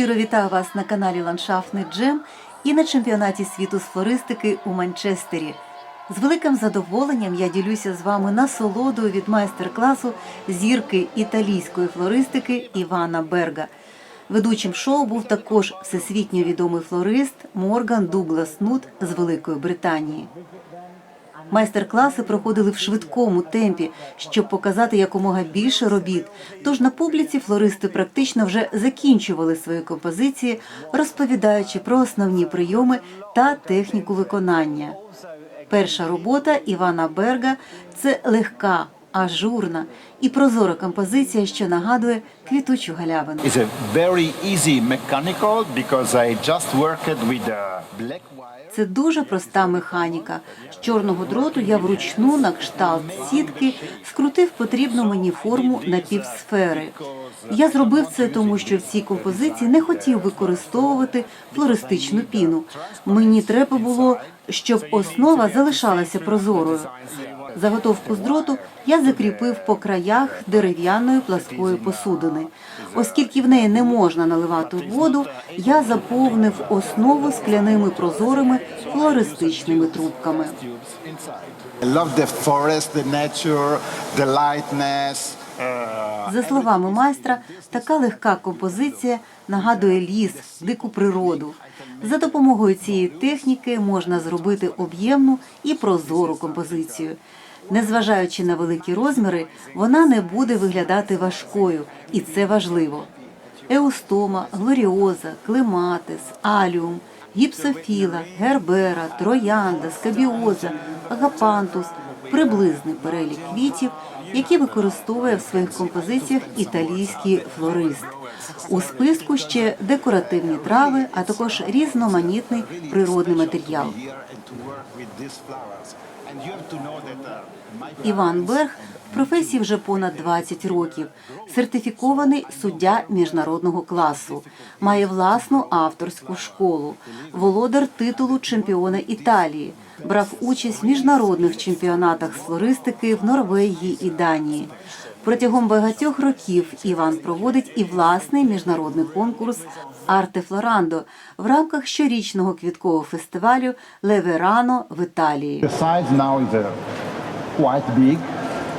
Щиро вітаю вас на каналі Ландшафтний Джем і на чемпіонаті світу з флористики у Манчестері. З великим задоволенням я ділюся з вами насолодою від майстер-класу зірки італійської флористики Івана Берга. Ведучим шоу був також всесвітньо відомий флорист Морган Дуглас Нут з Великої Британії. Майстер-класи проходили в швидкому темпі, щоб показати якомога більше робіт. Тож на публіці флористи практично вже закінчували свої композиції, розповідаючи про основні прийоми та техніку виконання. Перша робота Івана Берга це легка, ажурна і прозора композиція, що нагадує квітучу галявину. Це дуже проста механіка. З чорного дроту я вручну на кшталт сітки скрутив потрібну мені форму на півсфери. Я зробив це тому, що в цій композиції не хотів використовувати флористичну піну. Мені треба було, щоб основа залишалася прозорою. Заготовку з дроту я закріпив по краях дерев'яної пласкої посудини. Оскільки в неї не можна наливати воду, я заповнив основу скляними прозорими флористичними трубками. За словами майстра, така легка композиція нагадує ліс, дику природу. За допомогою цієї техніки можна зробити об'ємну і прозору композицію. Незважаючи на великі розміри, вона не буде виглядати важкою, і це важливо. Еустома, глоріоза, клематис, аліум, гіпсофіла, гербера, троянда, скабіоза, агапантус приблизний перелік квітів, які використовує в своїх композиціях італійський флорист. У списку ще декоративні трави, а також різноманітний природний матеріал. Іван Берг в професії вже понад 20 років. Сертифікований суддя міжнародного класу, має власну авторську школу, володар титулу чемпіона Італії. Брав участь в міжнародних чемпіонатах з флористики в Норвегії і Данії. Протягом багатьох років Іван проводить і власний міжнародний конкурс Арте Флорандо в рамках щорічного квіткового фестивалю Леверано в Італії. The size now is uh, quite big,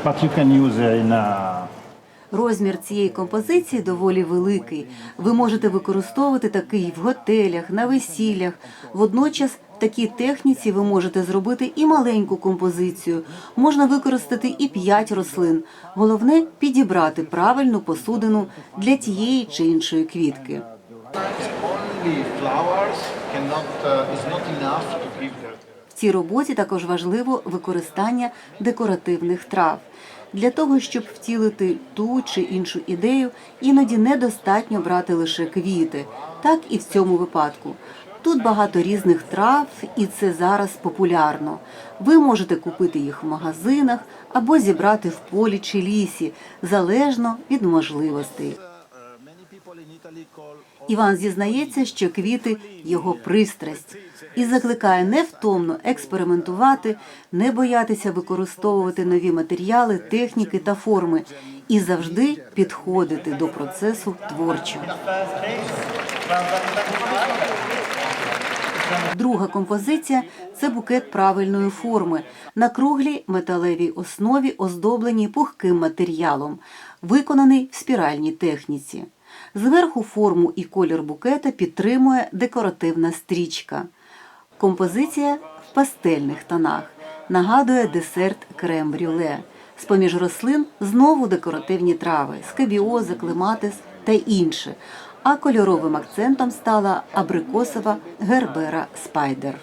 but you can use uh, in a Розмір цієї композиції доволі великий. Ви можете використовувати такий в готелях, на весіллях. Водночас в такій техніці ви можете зробити і маленьку композицію. Можна використати і п'ять рослин. Головне підібрати правильну посудину для тієї чи іншої квітки. В цій роботі також важливо використання декоративних трав. Для того, щоб втілити ту чи іншу ідею, іноді недостатньо брати лише квіти, так і в цьому випадку. Тут багато різних трав, і це зараз популярно. Ви можете купити їх в магазинах або зібрати в полі чи лісі, залежно від можливостей. Іван зізнається, що квіти його пристрасть і закликає невтомно експериментувати, не боятися використовувати нові матеріали, техніки та форми і завжди підходити до процесу творчого. Друга композиція це букет правильної форми на круглій металевій основі, оздобленій пухким матеріалом, виконаний в спіральній техніці. Зверху форму і колір букета підтримує декоративна стрічка. Композиція в пастельних тонах нагадує десерт крем-брюле. З-поміж рослин знову декоративні трави, скабіоза, клематис та інше. А кольоровим акцентом стала абрикосова гербера спайдер.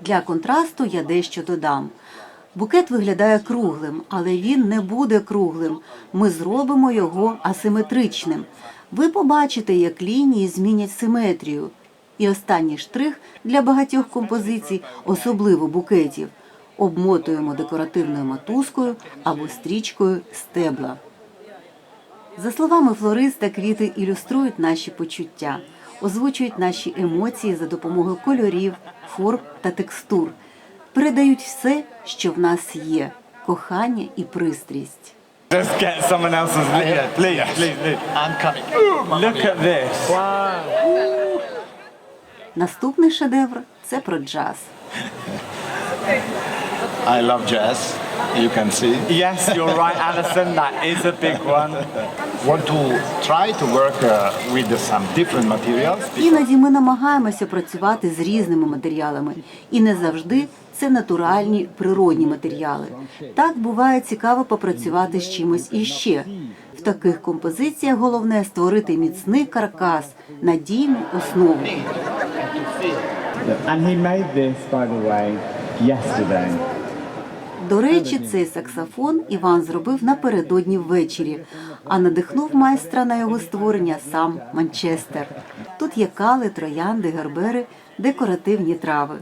Для контрасту я дещо додам. Букет виглядає круглим, але він не буде круглим. Ми зробимо його асиметричним. Ви побачите, як лінії змінять симетрію. І останній штрих для багатьох композицій, особливо букетів, обмотуємо декоративною мотузкою або стрічкою стебла. За словами флориста, квіти ілюструють наші почуття, озвучують наші емоції за допомогою кольорів, форм та текстур, передають все, що в нас є кохання і пристрість. Just get someone else's. Yeah, please, please, please. I'm coming. Look at this. Wow. Наступний шедевр це про джаз. I love jazz. You can see. Yes, you're right, Alison. That is a big one. Want to try to work uh, with some different materials. Іноді ми намагаємося працювати з різними матеріалами, і не завжди це натуральні природні матеріали. Так буває цікаво попрацювати з чимось іще. В таких композиціях головне створити міцний каркас, надійну основу. And he made this, by the way, yesterday. До речі, цей саксофон Іван зробив напередодні ввечері, а надихнув майстра на його створення сам Манчестер. Тут є кали, троянди, гербери, декоративні трави.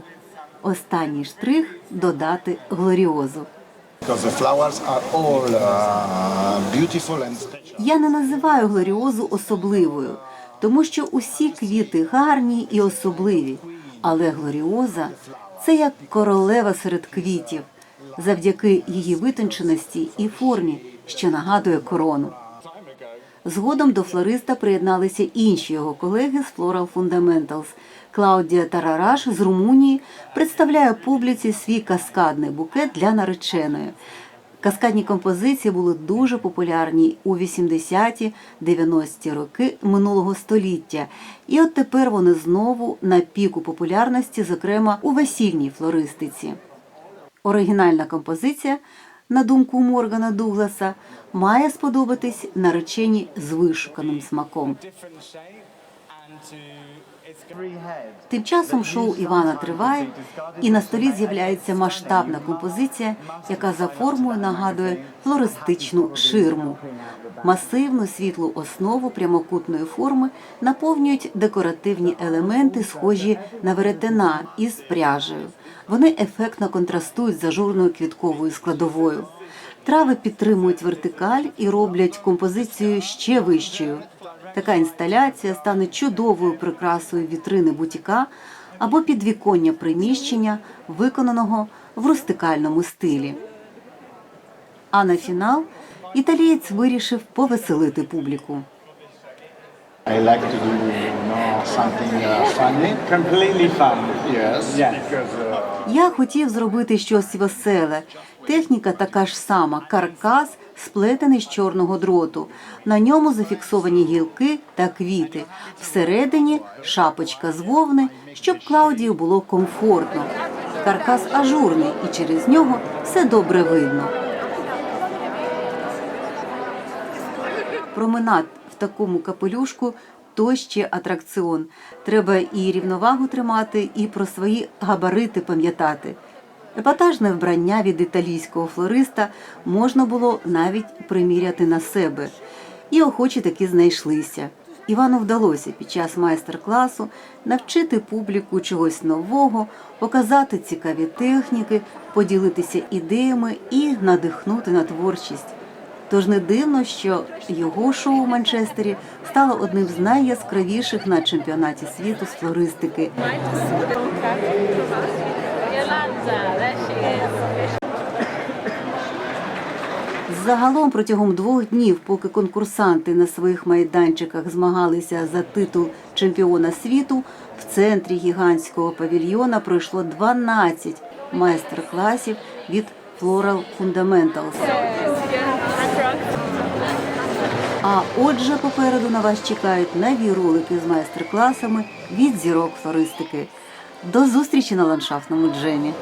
Останній штрих додати глоріозу. Uh. Я не називаю глоріозу особливою, тому що усі квіти гарні і особливі. Але глоріоза це як королева серед квітів, завдяки її витонченості і формі, що нагадує корону. Згодом до флориста приєдналися інші його колеги з Floral Fundamentals. Клаудія Тарараш з Румунії представляє публіці свій каскадний букет для нареченої. Каскадні композиції були дуже популярні у 80-ті, 90-ті роки минулого століття. І от тепер вони знову на піку популярності, зокрема у весільній флористиці. Оригінальна композиція, на думку Моргана Дугласа, має сподобатись наречені з вишуканим смаком. Тим часом шоу Івана триває, і на столі з'являється масштабна композиція, яка за формою нагадує флористичну ширму. Масивну світлу основу прямокутної форми наповнюють декоративні елементи, схожі на веретена із пряжею. Вони ефектно контрастують з ажурною квітковою складовою. Трави підтримують вертикаль і роблять композицію ще вищою. Така інсталяція стане чудовою прикрасою вітрини бутіка або підвіконня приміщення, виконаного в рустикальному стилі. А на фінал італієць вирішив повеселити публіку. I like to do something uh, funny. Completely fun. Yes. Yes. Uh, Я хотів зробити щось веселе. Техніка така ж сама каркас, сплетений з чорного дроту. На ньому зафіксовані гілки та квіти. Всередині шапочка з вовни, щоб Клаудію було комфортно. Каркас ажурний, і через нього все добре видно. Променад в такому капелюшку то ще атракціон. Треба і рівновагу тримати, і про свої габарити пам'ятати. Епатажне вбрання від італійського флориста можна було навіть приміряти на себе. І охочі таки знайшлися. Івану вдалося під час майстер-класу навчити публіку чогось нового, показати цікаві техніки, поділитися ідеями і надихнути на творчість. Тож не дивно, що його шоу у Манчестері стало одним з найяскравіших на чемпіонаті світу з флористики. Загалом протягом двох днів, поки конкурсанти на своїх майданчиках змагалися за титул чемпіона світу, в центрі гігантського павільйона пройшло 12 майстер-класів від Floral Fundamentals. А отже, попереду на вас чекають нові ролики з майстер-класами від зірок флористики. До зустрічі на ландшафтному джемі.